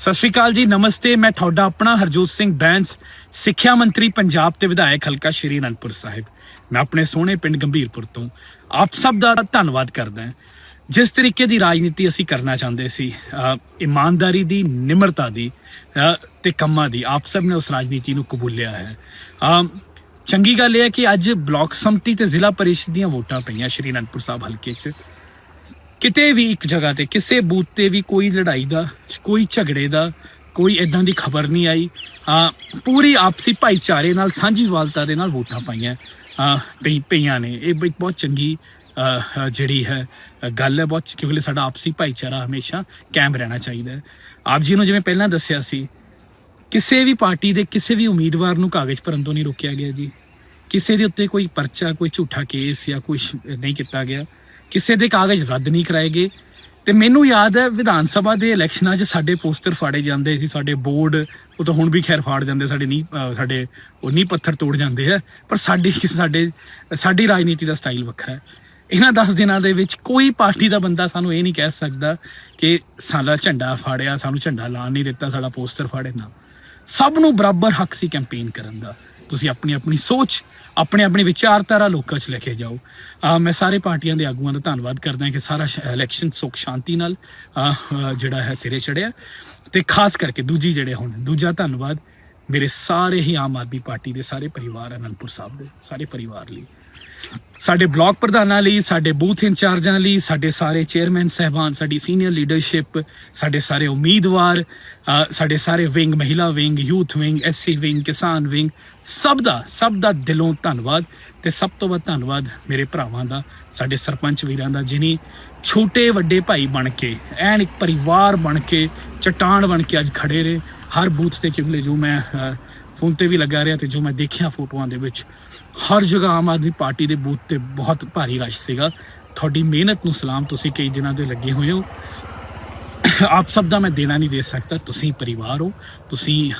ਸਤਿ ਸ਼੍ਰੀ ਅਕਾਲ ਜੀ ਨਮਸਤੇ। ਮੈਂ ਤੁਹਾਡਾ ਆਪਣਾ ਹਰਜੋਤ ਸਿੰਘ ਬੈਂਸ ਸਿੱਖਿਆ ਮੰਤਰੀ ਪੰਜਾਬ ਤੇ ਵਿਧਾਇਕ ਹਲਕਾ ਸ਼੍ਰੀ ਅਨੰਦਪੁਰ ਸਾਹਿਬ। ਮੈਂ ਆਪਣੇ ਸੋਹਣੇ ਪਿੰਡ ਗੰਭੀਰਪੁਰ ਤੋਂ ਆਪ ਸਭ ਦਾ ਧੰਨਵਾਦ ਕਰਦਾ ਹਾਂ। ਜਿਸ ਤਰੀਕੇ ਦੀ ਰਾਜਨੀਤੀ ਅਸੀਂ ਕਰਨਾ ਚਾਹੁੰਦੇ ਸੀ ਇਮਾਨਦਾਰੀ ਦੀ ਨਿਮਰਤਾ ਦੀ ਅ, ਤੇ ਕੰਮਾਂ ਦੀ ਆਪ ਸਭ ਨੇ ਉਸ ਰਾਜਨੀਤੀ ਨੂੰ ਕਬੂਲਿਆ ਹੈ। ਚੰਗੀ ਗੱਲ ਇਹ ਹੈ ਕਿ ਅੱਜ ਬਲਾਕ ਸੰਮਤੀ ਤੇ ਜ਼ਿਲ੍ਹਾ ਪਰਿਸ਼ਦ ਦੀਆਂ ਵੋਟਾਂ ਪਈਆਂ ਸ਼੍ਰੀ ਅਨੰਦਪੁਰ ਸਾਹਿਬ ਹਲਕੇ 'ਚ। ਕਿਤੇ ਵੀ ਇੱਕ ਜਗ੍ਹਾ ਤੇ, ਕਿਸੇ ਬੂਥ ਤੇ ਵੀ ਕੋਈ ਲੜਾਈ ਦਾ, ਕੋਈ ਝਗੜੇ ਦਾ, ਕੋਈ ਇਦਾਂ ਦੀ ਖਬਰ ਨਹੀਂ ਆਈ। ਆ, ਪੂਰੀ ਆਪਸੀ ਭਾਈਚਾਰੇ ਨਾਲ ਸਾਂਝੀਵਾਲਤਾ ਦੇ ਨਾਲ ਵੋਟਾਂ ਪਾਈਆਂ ਪਈ, ਪਈਆਂ ਨੇ। ਇਹ ਬਈ ਬਹੁਤ ਚੰਗੀ ਜਿਹੜੀ ਹੈ, ਗੱਲ ਹੈ ਬਹੁਤ, ਕਿਉਂਕਿ ਸਾਡਾ ਆਪਸੀ ਭਾਈਚਾਰਾ ਹਮੇਸ਼ਾ ਕਾਇਮ ਰਹਿਣਾ ਚਾਹੀਦਾ ਹੈ। ਆਪ ਜੀ ਨੂੰ ਜਿਵੇਂ ਪਹਿਲਾਂ ਦੱਸਿਆ ਸੀ, ਕਿਸੇ ਵੀ ਪਾਰਟੀ ਦੇ ਕਿਸੇ ਵੀ ਉਮੀਦਵਾਰ ਨੂੰ ਕਾਗਜ਼ ਭਰਨ ਤੋਂ ਨਹੀਂ ਰੋਕਿਆ ਗਿਆ ਜੀ। ਕਿਸੇ ਦੇ ਉੱਤੇ ਕੋਈ ਪਰਚਾ, ਕੋਈ ਝੂਠਾ ਕੇਸ ਜਾਂ ਕੁਝ ਨਹੀਂ ਕੀਤਾ ਗਿਆ। ਕਿਸੇ ਦੇ ਕਾਗਜ਼ ਰੱਦ ਨਹੀਂ ਕਰਾਏ ਗਏ। ਤੇ ਮੈਨੂੰ ਯਾਦ ਹੈ ਵਿਧਾਨ ਸਭਾ ਦੇ ਇਲੈਕਸ਼ਨਾਂ 'ਚ ਸਾਡੇ ਪੋਸਟਰ ਫਾੜੇ ਜਾਂਦੇ ਸੀ, ਸਾਡੇ ਬੋਰਡ, ਉਹ ਤਾਂ ਹੁਣ ਵੀ ਖੈਰ ਫਾੜ ਜਾਂਦੇ, ਸਾਡੇ ਨਹੀਂ ਸਾਡੇ ਉਹ ਨਹੀਂ ਪੱਥਰ ਤੋੜ ਜਾਂਦੇ ਆ ਪਰ ਸਾਡੀ, ਸਾਡੇ, ਸਾਡੀ ਰਾਜਨੀਤੀ ਦਾ ਸਟਾਈਲ ਵੱਖਰਾ ਹੈ। ਇਹਨਾਂ 10 ਦਿਨਾਂ ਦੇ ਵਿੱਚ ਕੋਈ ਪਾਰਟੀ ਦਾ ਬੰਦਾ ਸਾਨੂੰ ਇਹ ਨਹੀਂ ਕਹਿ ਸਕਦਾ ਕਿ ਸਾਡਾ ਝੰਡਾ ਫਾੜਿਆ, ਸਾਨੂੰ ਝੰਡਾ ਲਾਣ ਨਹੀਂ ਦਿੱਤਾ, ਸਾਡਾ ਪੋਸਟਰ ਫਾੜੇ ਨਾ। ਸਭ ਨੂੰ ਬਰਾਬਰ ਹੱਕ ਸੀ ਕੈਂਪੇਨ ਕਰਨ ਦਾ। ਤੁਸੀਂ ਆਪਣੀ ਆਪਣੀ ਸੋਚ, ਆਪਣੇ ਆਪਣੇ ਵਿਚਾਰਧਾਰਾ ਲੋਕਾਂ 'ਚ ਲੈ ਕੇ ਜਾਓ। ਮੈਂ ਸਾਰੇ ਪਾਰਟੀਆਂ ਦੇ ਆਗੂਆਂ ਦਾ ਧੰਨਵਾਦ ਕਰਦਾ ਕਿ ਸਾਰਾ ਇਲੈਕਸ਼ਨ ਸੁਖ ਸ਼ਾਂਤੀ ਨਾਲ ਜਿਹੜਾ ਹੈ ਸਿਰੇ ਚੜਿਆ ਤੇ ਖਾਸ ਕਰਕੇ ਦੂਜੀ ਜਿਹੜੇ ਹੁਣ, ਦੂਜਾ ਧੰਨਵਾਦ ਮੇਰੇ ਸਾਰੇ ਹੀ ਆਮ ਆਦਮੀ ਪਾਰਟੀ ਦੇ ਸਾਰੇ ਪਰਿਵਾਰ ਅਨੰਦਪੁਰ ਸਾਹਿਬ ਦੇ, ਸਾਰੇ ਪਰਿਵਾਰ ਲਈ। ਸਾਡੇ ਬਲਾਕ ਪ੍ਰਧਾਨਾਂ ਲਈ, ਸਾਡੇ ਬੂਥ ਇੰਚਾਰਜਾਂ ਲਈ, ਸਾਡੇ ਸਾਰੇ ਚੇਅਰਮੈਨ ਸਹਿਬਾਨ, ਸਾਡੀ ਸੀਨੀਅਰ ਲੀਡਰਸ਼ਿਪ, ਸਾਡੇ ਸਾਰੇ ਉਮੀਦਵਾਰ ਸਾਡੇ ਸਾਰੇ ਵਿੰਗ, ਮਹਿਲਾ wing, youth wing, SC wing, ਕਿਸਾਨ ਵਿੰਗ, ਸਭ ਦਾ ਸਭ ਦਾ ਦਿਲੋਂ ਧੰਨਵਾਦ ਤੇ ਸਭ ਤੋਂ ਵੱਧ ਧੰਨਵਾਦ ਮੇਰੇ ਭਰਾਵਾਂ ਦਾ, ਸਾਡੇ ਸਰਪੰਚ ਵੀਰਾਂ ਦਾ, ਜਿਨੀ ਛੋਟੇ ਵੱਡੇ ਭਾਈ ਬਣ ਕੇ, ਐਨ ਇੱਕ ਪਰਿਵਾਰ ਬਣ ਕੇ, ਚਟਾਨ ਬਣ ਕੇ ਅੱਜ ਖੜੇ ਰਹੇ। ਹਰ ਬੂਥ ਤੇ ਕਿਉਂਕਿ ਜੋ ਮੈਂ ਫੋਨ ਤੇ ਵੀ ਲੱਗਾ ਰਿਹਾ ਤੇ ਜੋ ਮੈਂ ਦੇਖਿਆ ਫੋਟੋਆਂ ਦੇ ਵਿੱਚ ਹਰ ਜਗ੍ਹਾ ਆਮ ਆਦਮੀ ਪਾਰਟੀ ਦੇ ਬੂਥ ਤੇ ਬਹੁਤ ਭਾਰੀ ਰਸ਼ ਸੀਗਾ। ਤੁਹਾਡੀ ਮਿਹਨਤ ਨੂੰ ਸਲਾਮ, ਤੁਸੀਂ ਕਈ ਦਿਨਾਂ ਦੇ ਲੱਗੇ ਹੋਏ ਹੋ। ਆਪ ਸਭ ਦਾ ਮੈਂ ਦੇਣਾ ਨਹੀਂ ਦੇ ਸਕਦਾ। ਤੁਸੀਂ ਪਰਿਵਾਰ ਹੋ, ਤੁਸੀਂ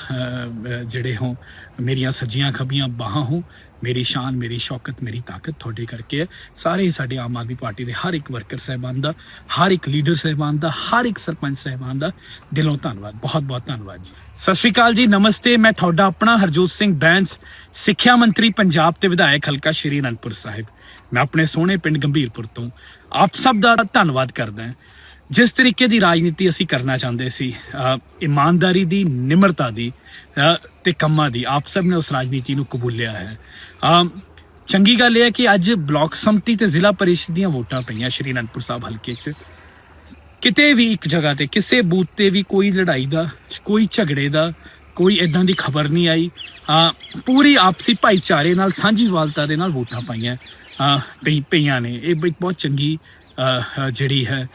ਜਿਹੜੇ ਹੋ, ਮੇਰੀਆਂ ਸੱਜੀਆਂ ਖੱਬੀਆਂ ਬਾਹਾਂ ਹੋ ਮੇਰੀ ਸ਼ਾਨ, ਮੇਰੀ ਸ਼ੌਕਤ, ਮੇਰੀ ਤਾਕਤ ਤੁਹਾਡੇ ਕਰਕੇ ਹੈ। ਸਾਰੇ ਹੀ ਸਾਡੇ ਆਮ ਆਦਮੀ ਪਾਰਟੀ ਦੇ ਹਰ ਇੱਕ ਵਰਕਰ ਸਹਿਬਾਨ ਦਾ, ਹਰ ਇੱਕ ਲੀਡਰ ਸਹਿਬਾਨ ਦਾ, ਹਰ ਇੱਕ ਸਰਪੰਚ ਸਹਿਬਾਨ ਦਾ ਦਿਲੋਂ ਧੰਨਵਾਦ, ਬਹੁਤ ਬਹੁਤ ਧੰਨਵਾਦ ਜੀ। ਸਤਿ ਸ਼੍ਰੀ ਅਕਾਲ ਜੀ, ਨਮਸਤੇ, ਮੈਂ ਤੁਹਾਡਾ ਆਪਣਾ ਹਰਜੋਤ ਸਿੰਘ ਬੈਂਸ, ਸਿੱਖਿਆ ਮੰਤਰੀ ਪੰਜਾਬ ਤੇ ਵਿਧਾਇਕ ਹਲਕਾ ਸ਼੍ਰੀ ਅਨੰਦਪੁਰ ਸਾਹਿਬ। ਮੈਂ ਆਪਣੇ ਸੋਹਣੇ ਪਿੰਡ ਗੰਭੀਰਪੁਰ ਤੋਂ ਆਪ ਸਭ ਦਾ ਧੰਨਵਾਦ ਕਰਦਾ ਹਾਂ। ਜਿਸ ਤਰੀਕੇ ਦੀ ਰਾਜਨੀਤੀ ਅਸੀਂ ਕਰਨਾ ਚਾਹੁੰਦੇ ਸੀ ਇਮਾਨਦਾਰੀ ਦੀ ਨਿਮਰਤਾ ਦੀ ਅ, ਤੇ ਕੰਮਾਂ ਦੀ ਆਪ ਸਭ ਨੇ ਉਸ ਰਾਜਨੀਤੀ ਨੂੰ ਕਬੂਲਿਆ ਹੈ। ਚੰਗੀ ਗੱਲ ਇਹ ਹੈ ਕਿ ਅੱਜ ਬਲਾਕ ਸੰਮਤੀ ਤੇ ਜ਼ਿਲ੍ਹਾ ਪਰਿਸ਼ਦ ਦੀਆਂ ਵੋਟਾਂ ਪਈਆਂ ਸ਼੍ਰੀ ਅਨੰਦਪੁਰ ਸਾਹਿਬ ਹਲਕੇ 'ਚ। ਕਿਤੇ ਵੀ ਇੱਕ ਜਗ੍ਹਾ ਤੇ ਕਿਸੇ ਬੂਥ ਤੇ ਵੀ ਕੋਈ ਲੜਾਈ ਦਾ ਕੋਈ ਝਗੜੇ ਦਾ ਕੋਈ ਇਦਾਂ ਦੀ ਖਬਰ ਨਹੀਂ ਆਈ। ਆ ਪੂਰੀ ਆਪਸੀ ਭਾਈਚਾਰੇ ਨਾਲ ਸਾਂਝੀਵਾਲਤਾ ਦੇ ਨਾਲ ਵੋਟਾਂ ਪਾਈਆਂ ਪਈ ਪਈਆਂ ਨੇ। ਇਹ ਬਹੁਤ ਚੰਗੀ ਜਿਹੜੀ ਹੈ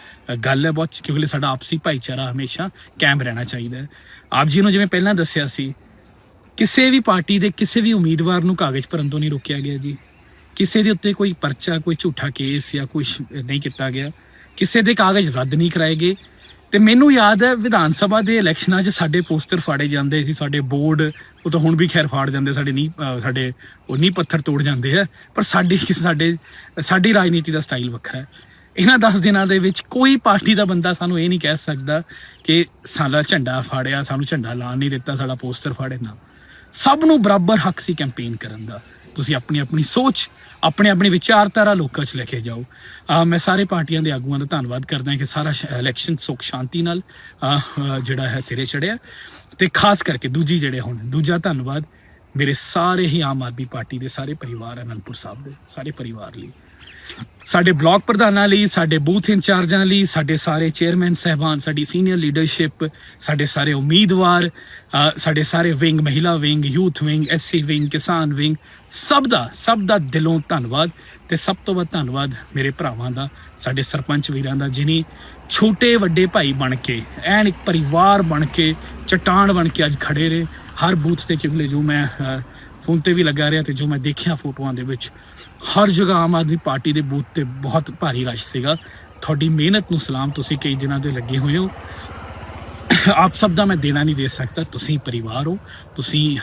ਗੱਲ ਹੈ ਬਹੁਤ, ਕਿਉਂਕਿ ਸਾਡਾ ਆਪਸੀ ਭਾਈਚਾਰਾ ਹਮੇਸ਼ਾ ਕਾਇਮ ਰਹਿਣਾ ਚਾਹੀਦਾ ਹੈ। ਆਪ ਜੀ ਨੂੰ ਜਿਵੇਂ ਪਹਿਲਾਂ ਦੱਸਿਆ ਸੀ, ਕਿਸੇ ਵੀ ਪਾਰਟੀ ਦੇ ਕਿਸੇ ਵੀ ਉਮੀਦਵਾਰ ਨੂੰ ਕਾਗਜ਼ ਭਰਨ ਤੋਂ ਨਹੀਂ ਰੋਕਿਆ ਗਿਆ ਜੀ। ਕਿਸੇ ਦੇ ਉੱਤੇ ਕੋਈ ਪਰਚਾ, ਕੋਈ ਝੂਠਾ ਕੇਸ ਜਾਂ ਕੁਝ ਨਹੀਂ ਕੀਤਾ ਗਿਆ। ਕਿਸੇ ਦੇ ਕਾਗਜ਼ ਰੱਦ ਨਹੀਂ ਕਰਾਏ ਗਏ। ਤੇ ਮੈਨੂੰ ਯਾਦ ਹੈ, ਵਿਧਾਨ ਸਭਾ ਦੇ ਇਲੈਕਸ਼ਨਾਂ 'ਚ ਸਾਡੇ ਪੋਸਟਰ ਫਾੜੇ ਜਾਂਦੇ ਸੀ, ਸਾਡੇ ਬੋਰਡ, ਉਹ ਤਾਂ ਹੁਣ ਵੀ ਖੈਰ ਫਾੜ ਜਾਂਦੇ, ਸਾਡੇ ਨਹੀਂ ਸਾਡੇ ਉਹ ਨਹੀਂ ਪੱਥਰ ਤੋੜ ਜਾਂਦੇ ਆ। ਪਰ ਸਾਡੀ, ਸਾਡੇ, ਸਾਡੀ ਰਾਜਨੀਤੀ ਦਾ ਸਟਾਈਲ ਵੱਖਰਾ ਹੈ। ਇਹਨਾਂ 10 ਦਿਨਾਂ ਦੇ ਵਿੱਚ ਕੋਈ ਪਾਰਟੀ ਦਾ ਬੰਦਾ ਸਾਨੂੰ ਇਹ ਨਹੀਂ ਕਹਿ ਸਕਦਾ ਕਿ ਸਾਡਾ ਝੰਡਾ ਫਾੜਿਆ, ਸਾਨੂੰ ਝੰਡਾ ਲਾਣ ਨਹੀਂ ਦਿੱਤਾ, ਸਾਡਾ ਪੋਸਟਰ ਫਾੜੇ ਨਾ। ਸਭ ਨੂੰ ਬਰਾਬਰ ਹੱਕ ਸੀ ਕੈਂਪੇਨ ਕਰਨ ਦਾ। ਤੁਸੀਂ ਆਪਣੀ ਆਪਣੀ ਸੋਚ, ਆਪਣੇ ਆਪਣੇ ਵਿਚਾਰਧਾਰਾ ਲੋਕਾਂ 'ਚ ਲੈ ਕੇ ਜਾਓ। ਮੈਂ ਸਾਰੇ ਪਾਰਟੀਆਂ ਦੇ ਆਗੂਆਂ ਦਾ ਧੰਨਵਾਦ ਕਰਦਾ ਕਿ ਸਾਰਾ ਇਲੈਕਸ਼ਨ ਸੁਖ ਸ਼ਾਂਤੀ ਨਾਲ ਜਿਹੜਾ ਹੈ ਸਿਰੇ ਚੜਿਆ ਤੇ ਖਾਸ ਕਰਕੇ ਦੂਜੀ ਜਿਹੜੇ ਹੁਣ ਦੂਜਾ ਧੰਨਵਾਦ ਮੇਰੇ ਸਾਰੇ ਹੀ ਆਮ ਆਦਮੀ ਪਾਰਟੀ ਦੇ ਸਾਰੇ ਪਰਿਵਾਰ ਅਨੰਦਪੁਰ ਸਾਹਿਬ ਦੇ, ਸਾਰੇ ਪਰਿਵਾਰ ਲਈ। ਸਾਡੇ ਬਲਾਕ ਪ੍ਰਧਾਨਾਂ ਲਈ, ਸਾਡੇ ਬੂਥ ਇੰਚਾਰਜਾਂ ਲਈ, ਸਾਡੇ ਸਾਰੇ ਚੇਅਰਮੈਨ ਸਹਿਬਾਨ, ਸਾਡੀ ਸੀਨੀਅਰ ਲੀਡਰਸ਼ਿਪ, ਸਾਡੇ ਸਾਰੇ ਉਮੀਦਵਾਰ ਸਾਡੇ ਸਾਰੇ ਵਿੰਗ, ਮਹਿਲਾ wing, youth wing, SC wing, ਕਿਸਾਨ ਵਿੰਗ, ਸਭ ਦਾ ਸਭ ਦਾ ਦਿਲੋਂ ਧੰਨਵਾਦ ਤੇ ਸਭ ਤੋਂ ਵੱਧ ਧੰਨਵਾਦ ਮੇਰੇ ਭਰਾਵਾਂ ਦਾ, ਸਾਡੇ ਸਰਪੰਚ ਵੀਰਾਂ ਦਾ, ਜਿਨੀ ਛੋਟੇ ਵੱਡੇ ਭਾਈ ਬਣ ਕੇ, ਐਨ ਇੱਕ ਪਰਿਵਾਰ ਬਣ ਕੇ, ਚਟਾਨ ਬਣ ਕੇ ਅੱਜ ਖੜੇ ਰਹੇ। ਹਰ ਬੂਥ ਤੇ ਕਿਉਂਕਿ ਜੋ ਮੈਂ ਫੋਨ ਤੇ ਵੀ ਲੱਗਾ ਰਿਹਾ ਤੇ ਜੋ ਮੈਂ ਦੇਖਿਆ ਫੋਟੋਆਂ ਦੇ ਵਿੱਚ, ਹਰ ਜਗ੍ਹਾ ਆਮ ਆਦਮੀ ਪਾਰਟੀ ਦੇ ਬੂਥ ਤੇ ਬਹੁਤ ਭਾਰੀ ਰਸ਼ ਸੀਗਾ। ਤੁਹਾਡੀ ਮਿਹਨਤ ਨੂੰ ਸਲਾਮ, ਤੁਸੀਂ ਕਈ ਦਿਨਾਂ ਦੇ ਲੱਗੇ ਹੋਏ ਹੋ। ਆਪ ਸਭ ਦਾ ਮੈਂ ਦੇਣਾ ਨਹੀਂ ਦੇ ਸਕਦਾ, ਤੁਸੀਂ ਪਰਿਵਾਰ ਹੋ, ਤੁਸੀਂ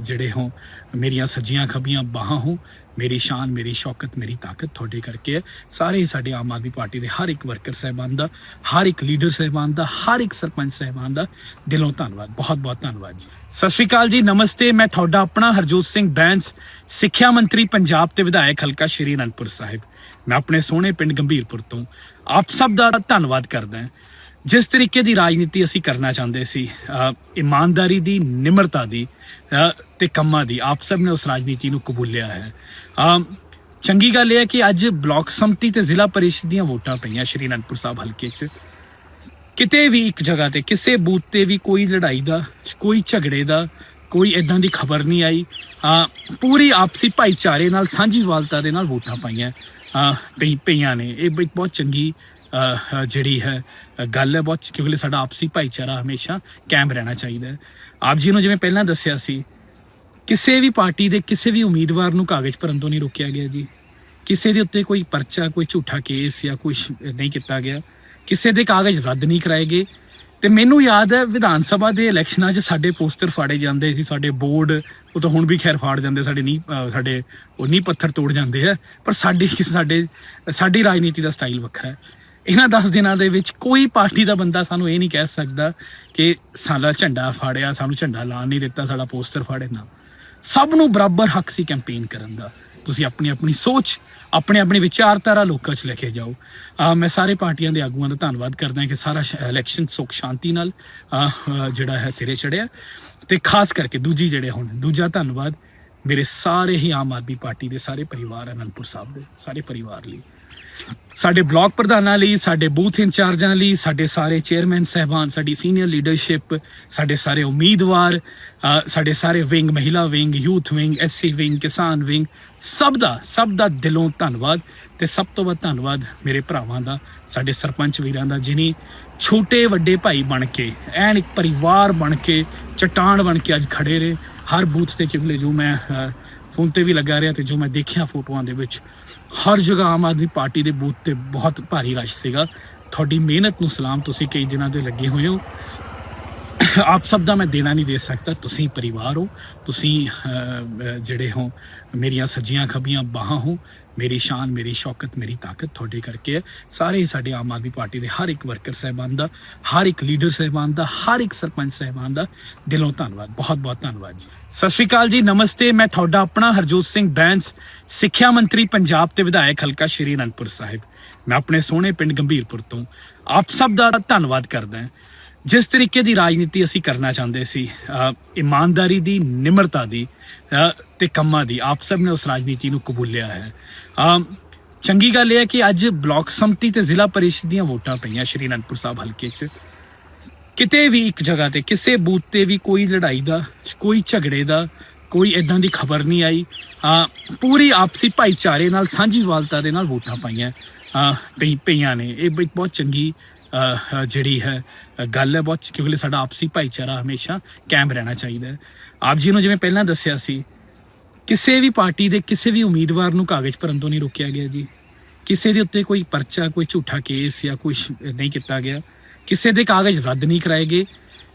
ਜਿਹੜੇ ਹੋ, ਮੇਰੀਆਂ ਸੱਜੀਆਂ ਖੱਬੀਆਂ ਬਾਹਾਂ ਹੋ ਮੇਰੀ ਸ਼ਾਨ, ਮੇਰੀ ਸ਼ੌਕਤ, ਮੇਰੀ ਤਾਕਤ ਤੁਹਾਡੇ ਕਰਕੇ ਹੈ। ਸਾਰੇ ਹੀ ਸਾਡੇ ਆਮ ਆਦਮੀ ਪਾਰਟੀ ਦੇ ਹਰ ਇੱਕ ਵਰਕਰ ਸਹਿਬਾਨ ਦਾ, ਹਰ ਇੱਕ ਲੀਡਰ ਸਹਿਬਾਨ ਦਾ, ਹਰ ਇੱਕ ਸਰਪੰਚ ਸਹਿਬਾਨ ਦਾ ਦਿਲੋਂ ਧੰਨਵਾਦ, ਬਹੁਤ ਬਹੁਤ ਧੰਨਵਾਦ ਜੀ। ਸਤਿ ਸ਼੍ਰੀ ਅਕਾਲ ਜੀ, ਨਮਸਤੇ, ਮੈਂ ਤੁਹਾਡਾ ਆਪਣਾ ਹਰਜੋਤ ਸਿੰਘ ਬੈਂਸ, ਸਿੱਖਿਆ ਮੰਤਰੀ ਪੰਜਾਬ ਤੇ ਵਿਧਾਇਕ ਹਲਕਾ ਸ਼੍ਰੀ ਅਨੰਦਪੁਰ ਸਾਹਿਬ। ਮੈਂ ਆਪਣੇ ਸੋਹਣੇ ਪਿੰਡ ਗੰਭੀਰਪੁਰ ਤੋਂ ਆਪ ਸਭ ਦਾ ਧੰਨਵਾਦ ਕਰਦਾ ਹਾਂ। ਜਿਸ ਤਰੀਕੇ ਦੀ ਰਾਜਨੀਤੀ ਅਸੀਂ ਕਰਨਾ ਚਾਹੁੰਦੇ ਸੀ ਇਮਾਨਦਾਰੀ ਦੀ ਨਿਮਰਤਾ ਦੀ ਅ, ਤੇ ਕੰਮਾਂ ਦੀ ਆਪ ਸਭ ਨੇ ਉਸ ਰਾਜਨੀਤੀ ਨੂੰ ਕਬੂਲਿਆ ਹੈ। ਚੰਗੀ ਗੱਲ ਇਹ ਹੈ ਕਿ ਅੱਜ ਬਲਾਕ ਸੰਮਤੀ ਤੇ ਜ਼ਿਲ੍ਹਾ ਪਰਿਸ਼ਦ ਦੀਆਂ ਵੋਟਾਂ ਪਈਆਂ ਸ਼੍ਰੀ ਅਨੰਦਪੁਰ ਸਾਹਿਬ ਹਲਕੇ 'ਚ। ਕਿਤੇ ਵੀ ਇੱਕ ਜਗ੍ਹਾ ਤੇ ਕਿਸੇ ਬੂਥ ਤੇ ਵੀ ਕੋਈ ਲੜਾਈ ਦਾ ਕੋਈ ਝਗੜੇ ਦਾ ਕੋਈ ਇਦਾਂ ਦੀ ਖਬਰ ਨਹੀਂ ਆਈ। ਆ ਪੂਰੀ ਆਪਸੀ ਭਾਈਚਾਰੇ ਨਾਲ ਸਾਂਝੀਵਾਲਤਾ ਦੇ ਨਾਲ ਵੋਟਾਂ ਪਾਈਆਂ ਪਈ ਪਈਆਂ ਨੇ। ਇਹ ਬਹੁਤ ਚੰਗੀ ਜਿਹੜੀ ਹੈ ਗੱਲ ਹੈ ਬਹੁਤ, ਕਿਉਂਕਿ ਸਾਡਾ ਆਪਸੀ ਭਾਈਚਾਰਾ ਹਮੇਸ਼ਾ ਕਾਇਮ ਰਹਿਣਾ ਚਾਹੀਦਾ ਹੈ। ਆਪ ਜੀ ਨੂੰ ਜਿਵੇਂ ਪਹਿਲਾਂ ਦੱਸਿਆ ਸੀ, ਕਿਸੇ ਵੀ ਪਾਰਟੀ ਦੇ ਕਿਸੇ ਵੀ ਉਮੀਦਵਾਰ ਨੂੰ ਕਾਗਜ਼ ਭਰਨ ਤੋਂ ਨਹੀਂ ਰੋਕਿਆ ਗਿਆ ਜੀ। ਕਿਸੇ ਦੇ ਉੱਤੇ ਕੋਈ ਪਰਚਾ, ਕੋਈ ਝੂਠਾ ਕੇਸ ਜਾਂ ਕੁਝ ਨਹੀਂ ਕੀਤਾ ਗਿਆ। ਕਿਸੇ ਦੇ ਕਾਗਜ਼ ਰੱਦ ਨਹੀਂ ਕਰਾਏ ਗਏ। ਤੇ ਮੈਨੂੰ ਯਾਦ ਹੈ, ਵਿਧਾਨ ਸਭਾ ਦੇ ਇਲੈਕਸ਼ਨਾਂ 'ਚ ਸਾਡੇ ਪੋਸਟਰ ਫਾੜੇ ਜਾਂਦੇ ਸੀ, ਸਾਡੇ ਬੋਰਡ, ਉਹ ਤਾਂ ਹੁਣ ਵੀ ਖੈਰ ਫਾੜ ਜਾਂਦੇ, ਸਾਡੇ ਨਹੀਂ ਸਾਡੇ ਉਹ ਨਹੀਂ ਪੱਥਰ ਤੋੜ ਜਾਂਦੇ ਆ। ਪਰ ਸਾਡੀ, ਸਾਡੇ, ਸਾਡੀ ਰਾਜਨੀਤੀ ਦਾ ਸਟਾਈਲ ਵੱਖਰਾ ਹੈ। ਇਹਨਾਂ 10 ਦਿਨਾਂ ਦੇ ਵਿੱਚ ਕੋਈ ਪਾਰਟੀ ਦਾ ਬੰਦਾ ਸਾਨੂੰ ਇਹ ਨਹੀਂ ਕਹਿ ਸਕਦਾ ਕਿ ਸਾਡਾ ਝੰਡਾ ਫਾੜਿਆ, ਸਾਨੂੰ ਝੰਡਾ ਲਾਣ ਨਹੀਂ ਦਿੱਤਾ, ਸਾਡਾ ਪੋਸਟਰ ਫਾੜੇ ਨਾ। ਸਭ ਨੂੰ ਬਰਾਬਰ ਹੱਕ ਸੀ ਕੈਂਪੇਨ ਕਰਨ ਦਾ। ਤੁਸੀਂ ਆਪਣੀ ਆਪਣੀ ਸੋਚ, ਆਪਣੇ ਆਪਣੇ ਵਿਚਾਰਧਾਰਾ ਲੋਕਾਂ 'ਚ ਲੈ ਕੇ ਜਾਓ। ਮੈਂ ਸਾਰੇ ਪਾਰਟੀਆਂ ਦੇ ਆਗੂਆਂ ਦਾ ਧੰਨਵਾਦ ਕਰਦਾ ਕਿ ਸਾਰਾ ਇਲੈਕਸ਼ਨ ਸੁਖ, ਸ਼ਾਂਤੀ ਨਾਲ ਜਿਹੜਾ ਹੈ ਸਿਰੇ ਚੜਿਆ ਤੇ ਖਾਸ ਕਰਕੇ ਦੂਜੀ ਜਿਹੜੇ ਹੁਣ, ਦੂਜਾ ਧੰਨਵਾਦ ਮੇਰੇ ਸਾਰੇ ਹੀ ਆਮ ਆਦਮੀ ਪਾਰਟੀ ਦੇ ਸਾਰੇ ਪਰਿਵਾਰ ਅਨੰਦਪੁਰ ਸਾਹਿਬ ਦੇ, ਸਾਰੇ ਪਰਿਵਾਰ ਲਈ। ਸਾਡੇ ਬਲਾਕ ਪ੍ਰਧਾਨਾਂ ਲਈ, ਸਾਡੇ ਬੂਥ ਇੰਚਾਰਜਾਂ ਲਈ, ਸਾਡੇ ਸਾਰੇ ਚੇਅਰਮੈਨ ਸਹਿਬਾਨ, ਸਾਡੀ ਸੀਨੀਅਰ ਲੀਡਰਸ਼ਿਪ, ਸਾਡੇ ਸਾਰੇ ਉਮੀਦਵਾਰ ਸਾਡੇ ਸਾਰੇ ਵਿੰਗ, ਮਹਿਲਾ wing, youth wing, SC wing, ਕਿਸਾਨ ਵਿੰਗ, ਸਭ ਦਾ ਸਭ ਦਾ ਦਿਲੋਂ ਧੰਨਵਾਦ ਤੇ ਸਭ ਤੋਂ ਵੱਧ ਧੰਨਵਾਦ ਮੇਰੇ ਭਰਾਵਾਂ ਦਾ, ਸਾਡੇ ਸਰਪੰਚ ਵੀਰਾਂ ਦਾ, ਜਿਨੀ ਛੋਟੇ ਵੱਡੇ ਭਾਈ ਬਣ ਕੇ, ਐਨ ਇੱਕ ਪਰਿਵਾਰ ਬਣ ਕੇ, ਚਟਾਨ ਬਣ ਕੇ ਅੱਜ ਖੜੇ ਰਹੇ। ਹਰ ਬੂਥ ਤੇ ਕਿਉਂਕਿ ਜੋ ਮੈਂ ਫੋਨ ਤੇ ਵੀ ਲੱਗਾ ਰਿਹਾ ਤੇ ਜੋ ਮੈਂ ਦੇਖਿਆ ਫੋਟੋਆਂ ਦੇ ਵਿੱਚ, ਹਰ ਜਗ੍ਹਾ ਆਮ ਆਦਮੀ ਪਾਰਟੀ ਦੇ ਬੂਥ ਤੇ ਬਹੁਤ ਭਾਰੀ ਰਸ਼ ਸੀਗਾ। ਤੁਹਾਡੀ ਮਿਹਨਤ ਨੂੰ ਸਲਾਮ, ਤੁਸੀਂ ਕਈ ਦਿਨਾਂ ਦੇ ਲੱਗੇ ਹੋਏ ਹੋ। ਆਪ ਸਭ ਦਾ ਮੈਂ ਦੇਣਾ ਨਹੀਂ ਦੇ ਸਕਦਾ। ਤੁਸੀਂ ਪਰਿਵਾਰ ਹੋ, ਤੁਸੀਂ ਜਿਹੜੇ ਹੋ, ਮੇਰੀਆਂ ਸੱਜੀਆਂ ਖੱਬੀਆਂ ਬਾਹਾਂ ਹੋ, ਮੇਰੀ ਸ਼ਾਨ, ਮੇਰੀ ਸ਼ੌਕਤ, ਮੇਰੀ ਤਾਕਤ ਤੁਹਾਡੇ ਕਰਕੇ ਹੈ। ਸਾਰੇ ਹੀ ਸਾਡੇ ਆਮ ਆਦਮੀ ਪਾਰਟੀ ਦੇ ਹਰ ਇੱਕ ਵਰਕਰ ਸਹਿਬਾਨ ਦਾ, ਹਰ ਇੱਕ ਲੀਡਰ ਸਹਿਬਾਨ ਦਾ, ਹਰ ਇੱਕ ਸਰਪੰਚ ਸਹਿਬਾਨ ਦਾ ਦਿਲੋਂ ਧੰਨਵਾਦ, ਬਹੁਤ ਬਹੁਤ ਧੰਨਵਾਦ ਜੀ। ਸਤਿ ਸ਼੍ਰੀ ਅਕਾਲ ਜੀ, ਨਮਸਤੇ, ਮੈਂ ਤੁਹਾਡਾ ਆਪਣਾ ਹਰਜੋਤ ਸਿੰਘ ਬੈਂਸ, ਸਿੱਖਿਆ ਮੰਤਰੀ ਪੰਜਾਬ ਤੇ ਵਿਧਾਇਕ ਹਲਕਾ ਸ਼੍ਰੀ ਅਨੰਦਪੁਰ ਸਾਹਿਬ। ਮੈਂ ਆਪਣੇ ਸੋਹਣੇ ਪਿੰਡ ਗੰਭੀਰਪੁਰ ਤੋਂ ਆਪ ਸਭ ਦਾ ਧੰਨਵਾਦ ਕਰਦਾ ਹਾਂ। ਜਿਸ ਤਰੀਕੇ ਦੀ ਰਾਜਨੀਤੀ ਅਸੀਂ ਕਰਨਾ ਚਾਹੁੰਦੇ ਸੀ ਇਮਾਨਦਾਰੀ ਦੀ ਨਿਮਰਤਾ ਦੀ ਅ, ਤੇ ਕੰਮਾਂ ਦੀ ਆਪ ਸਭ ਨੇ ਉਸ ਰਾਜਨੀਤੀ ਨੂੰ ਕਬੂਲਿਆ ਹੈ। ਚੰਗੀ ਗੱਲ ਇਹ ਹੈ ਕਿ ਅੱਜ ਬਲਾਕ ਸੰਮਤੀ ਤੇ ਜ਼ਿਲ੍ਹਾ ਪਰਿਸ਼ਦ ਦੀਆਂ ਵੋਟਾਂ ਪਈਆਂ ਸ਼੍ਰੀ ਅਨੰਦਪੁਰ ਸਾਹਿਬ ਹਲਕੇ 'ਚ। ਕਿਤੇ ਵੀ ਇੱਕ ਜਗ੍ਹਾ ਤੇ ਕਿਸੇ ਬੂਥ ਤੇ ਵੀ ਕੋਈ ਲੜਾਈ ਦਾ ਕੋਈ ਝਗੜੇ ਦਾ ਕੋਈ ਇਦਾਂ ਦੀ ਖਬਰ ਨਹੀਂ ਆਈ। ਆ ਪੂਰੀ ਆਪਸੀ ਭਾਈਚਾਰੇ ਨਾਲ ਸਾਂਝੀਵਾਲਤਾ ਦੇ ਨਾਲ ਵੋਟਾਂ ਪਾਈਆਂ ਪਈ ਪਈਆਂ ਨੇ। ਇਹ ਬਹੁਤ ਚੰਗੀ ਜਿਹੜੀ ਹੈ ਗੱਲ ਹੈ ਬਹੁਤ, ਕਿਉਂਕਿ ਸਾਡਾ ਆਪਸੀ ਭਾਈਚਾਰਾ ਹਮੇਸ਼ਾ ਕਾਇਮ ਰਹਿਣਾ ਚਾਹੀਦਾ ਹੈ। ਆਪ ਜੀ ਨੂੰ ਜਿਵੇਂ ਪਹਿਲਾਂ ਦੱਸਿਆ ਸੀ, ਕਿਸੇ ਵੀ ਪਾਰਟੀ ਦੇ ਕਿਸੇ ਵੀ ਉਮੀਦਵਾਰ ਨੂੰ ਕਾਗਜ਼ ਭਰਨ ਤੋਂ ਨਹੀਂ ਰੋਕਿਆ ਗਿਆ ਜੀ। ਕਿਸੇ ਦੇ ਉੱਤੇ ਕੋਈ ਪਰਚਾ, ਕੋਈ ਝੂਠਾ ਕੇਸ ਜਾਂ ਕੁਝ ਨਹੀਂ ਕੀਤਾ ਗਿਆ। ਕਿਸੇ ਦੇ ਕਾਗਜ਼ ਰੱਦ ਨਹੀਂ ਕਰਾਏ ਗਏ।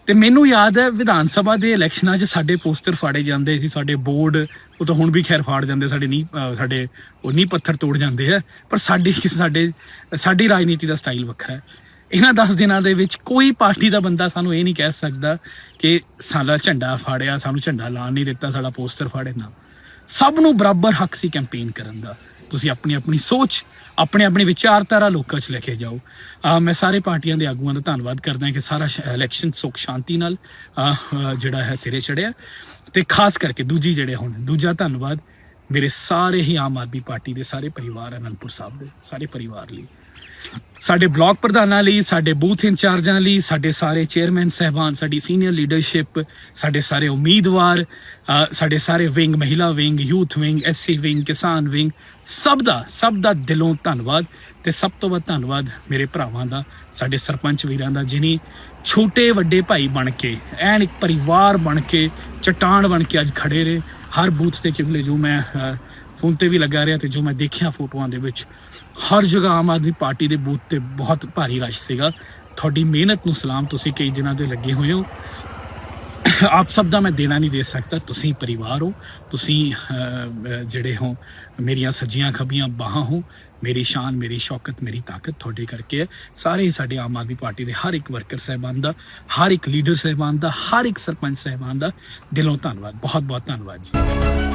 ਤੇ ਮੈਨੂੰ ਯਾਦ ਹੈ, ਵਿਧਾਨ ਸਭਾ ਦੇ ਇਲੈਕਸ਼ਨਾਂ 'ਚ ਸਾਡੇ ਪੋਸਟਰ ਫਾੜੇ ਜਾਂਦੇ ਸੀ, ਸਾਡੇ ਬੋਰਡ, ਉਹ ਤਾਂ ਹੁਣ ਵੀ ਖੈਰ ਫਾੜ ਜਾਂਦੇ, ਸਾਡੇ ਨਹੀਂ ਸਾਡੇ ਉਹ ਨਹੀਂ ਪੱਥਰ ਤੋੜ ਜਾਂਦੇ ਆ ਪਰ ਸਾਡੀ, ਸਾਡੇ, ਸਾਡੀ ਰਾਜਨੀਤੀ ਦਾ ਸਟਾਈਲ ਵੱਖਰਾ ਹੈ। ਇਹਨਾਂ 10 ਦਿਨਾਂ ਦੇ ਵਿੱਚ ਕੋਈ ਪਾਰਟੀ ਦਾ ਬੰਦਾ ਸਾਨੂੰ ਇਹ ਨਹੀਂ ਕਹਿ ਸਕਦਾ ਕਿ ਸਾਡਾ ਝੰਡਾ ਫਾੜਿਆ, ਸਾਨੂੰ ਝੰਡਾ ਲਾਣ ਨਹੀਂ ਦਿੱਤਾ, ਸਾਡਾ ਪੋਸਟਰ ਫਾੜੇ ਨਾ। ਸਭ ਨੂੰ ਬਰਾਬਰ ਹੱਕ ਸੀ ਕੈਂਪੇਨ ਕਰਨ ਦਾ। ਤੁਸੀਂ ਆਪਣੀ ਆਪਣੀ ਸੋਚ, ਆਪਣੇ ਆਪਣੇ ਵਿਚਾਰਧਾਰਾ ਲੋਕਾਂ 'ਚ ਲੈ ਕੇ ਜਾਓ। ਮੈਂ ਸਾਰੇ ਪਾਰਟੀਆਂ ਦੇ ਆਗੂਆਂ ਦਾ ਧੰਨਵਾਦ ਕਰਦਾ ਕਿ ਸਾਰਾ ਇਲੈਕਸ਼ਨ ਸੁਖ, ਸ਼ਾਂਤੀ ਨਾਲ ਜਿਹੜਾ ਹੈ ਸਿਰੇ ਚੜਿਆ ਤੇ ਖਾਸ ਕਰਕੇ ਦੂਜੀ ਜਿਹੜੇ ਹੁਣ, ਦੂਜਾ ਧੰਨਵਾਦ ਮੇਰੇ ਸਾਰੇ ਹੀ ਆਮ ਆਦਮੀ ਪਾਰਟੀ ਦੇ ਸਾਰੇ ਪਰਿਵਾਰ ਅਨੰਦਪੁਰ ਸਾਹਿਬ ਦੇ, ਸਾਰੇ ਪਰਿਵਾਰ ਲਈ। ਸਾਡੇ ਬਲਾਕ ਪ੍ਰਧਾਨਾਂ ਲਈ, ਸਾਡੇ ਬੂਥ ਇੰਚਾਰਜਾਂ ਲਈ, ਸਾਡੇ ਸਾਰੇ ਚੇਅਰਮੈਨ ਸਹਿਬਾਨ, ਸਾਡੀ ਸੀਨੀਅਰ ਲੀਡਰਸ਼ਿਪ, ਸਾਡੇ ਸਾਰੇ ਉਮੀਦਵਾਰ ਸਾਡੇ ਸਾਰੇ ਵਿੰਗ, ਮਹਿਲਾ wing, youth wing, SC wing, ਕਿਸਾਨ ਵਿੰਗ, ਸਭ ਦਾ ਸਭ ਦਾ ਦਿਲੋਂ ਧੰਨਵਾਦ ਤੇ ਸਭ ਤੋਂ ਵੱਧ ਧੰਨਵਾਦ ਮੇਰੇ ਭਰਾਵਾਂ ਦਾ, ਸਾਡੇ ਸਰਪੰਚ ਵੀਰਾਂ ਦਾ, ਜਿਨੀ ਛੋਟੇ ਵੱਡੇ ਭਾਈ ਬਣ ਕੇ, ਐਨ ਇੱਕ ਪਰਿਵਾਰ ਬਣ ਕੇ, ਚਟਾਨ ਬਣ ਕੇ ਅੱਜ ਖੜੇ ਰਹੇ। ਹਰ ਬੂਥ ਤੇ ਕਿਉਂਕਿ ਜੋ ਮੈਂ ਫੋਨ ਤੇ ਵੀ ਲੱਗਾ ਰਿਹਾ ਤੇ ਜੋ ਮੈਂ ਦੇਖਿਆ ਫੋਟੋਆਂ ਦੇ ਵਿੱਚ, ਹਰ ਜਗ੍ਹਾ ਆਮ ਆਦਮੀ ਪਾਰਟੀ ਦੇ ਬੂਥ ਤੇ ਬਹੁਤ ਭਾਰੀ ਰਸ਼ ਸੀਗਾ। ਤੁਹਾਡੀ ਮਿਹਨਤ ਨੂੰ ਸਲਾਮ, ਤੁਸੀਂ ਕਈ ਦਿਨਾਂ ਦੇ ਲੱਗੇ ਹੋਏ ਹੋ। ਆਪ ਸਭ ਦਾ ਮੈਂ ਦੇਣਾ ਨਹੀਂ ਦੇ ਸਕਦਾ, ਤੁਸੀਂ ਪਰਿਵਾਰ ਹੋ, ਤੁਸੀਂ ਜਿਹੜੇ ਹੋ, ਮੇਰੀਆਂ ਸੱਜੀਆਂ ਖੱਬੀਆਂ ਬਾਹਾਂ ਹੋ, ਮੇਰੀ ਸ਼ਾਨ, ਮੇਰੀ ਸ਼ੌਕਤ, ਮੇਰੀ ਤਾਕਤ ਤੁਹਾਡੇ ਕਰਕੇ ਹੈ। ਸਾਰੇ ਹੀ ਸਾਡੇ ਆਮ ਆਦਮੀ ਪਾਰਟੀ ਦੇ ਹਰ ਇੱਕ ਵਰਕਰ ਸਹਿਬਾਨ ਦਾ, ਹਰ ਇੱਕ ਲੀਡਰ ਸਹਿਬਾਨ ਦਾ, ਹਰ ਇੱਕ ਸਰਪੰਚ ਸਹਿਬਾਨ ਦਾ ਦਿਲੋਂ ਧੰਨਵਾਦ ਬਹੁਤ ਬਹੁਤ ਧੰਨਵਾਦ ਜੀ।